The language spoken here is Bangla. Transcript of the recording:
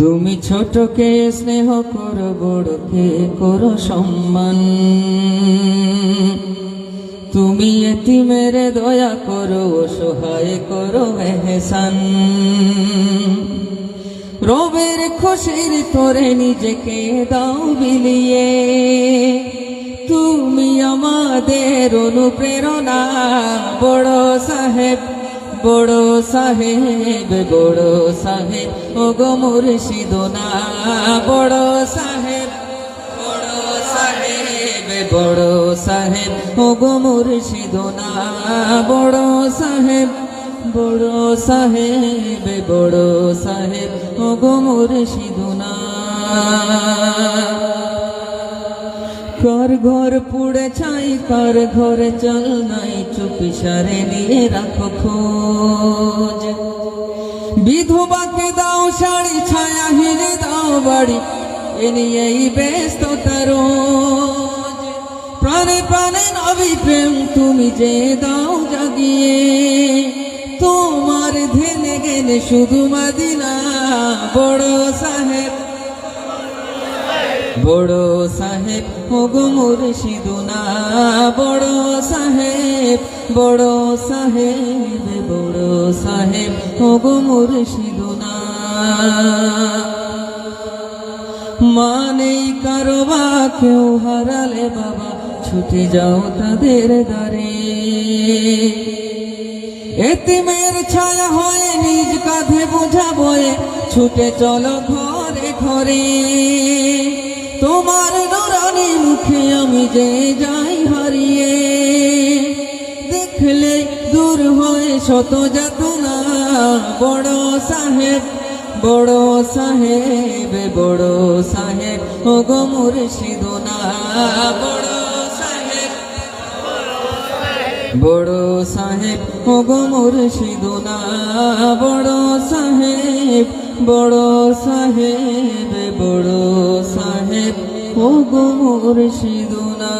তুমি ছোটকে স্নেহ করো, বড়কে করো সম্মান। তুমি এতিমেরে দয়া করো সহায় করো এহসান রবের খুশির তোরে নিজেকে দাও বিলিয়ে। তুমি আমাদের অনুপ্রেরণা, বড় সাহেব। বড় সাহেব বড় সাহেব ও গো মুর্শিদোনা বড় সাহেব বড় সাহেব বড় সাহেব ও গো মুর্শিদোনা বড় সাহেব বড় সাহেব বড় সাহেব ও গো মুর্শিদোনা কার ঘর পুড়ে ছাই, কার ঘরে চল নাই, চুপি সারে নিয়ে রাখো খোঁজ। বিধবাকে দাও শাড়ি, ছায়া হিরে দাও বাড়ি, এ নিয়েই ব্যস্ত রোজ। প্রাণে প্রাণে নবী প্রেম, তুমি যে দাও জাগিয়ে, তোমার ধেনে গেলে শুধু মাদিনা, বড় সাহেব বড় সাহেব, ওগো মুর্শিদুনা বড় সাহেব বড় সাহেব বড় সাহেব, ওগো মুর্শিদুনা মানেই কারও বা কেউ হারালে বাবা, ছুটে যাও তাদের দ্বারে। এতিমের ছায়া হয়ে নিজ কাঁধে বোঝা বয়ে, ছুটে চলো ঘরে ঘরে। তোমার নুরানি মুখে আমি যে যাই হারিয়ে, দেখলে দূর হয়ে শত যাতনা। বড় সাহেব বড় সাহেব বড় সাহেব ও গো মুর্শিদোনা বড় সাহেব বড় সাহেব ও গো মুর্শিদোনা বড় সাহেব বড় সাহেব, বড় ওগো মুর্শিদুনা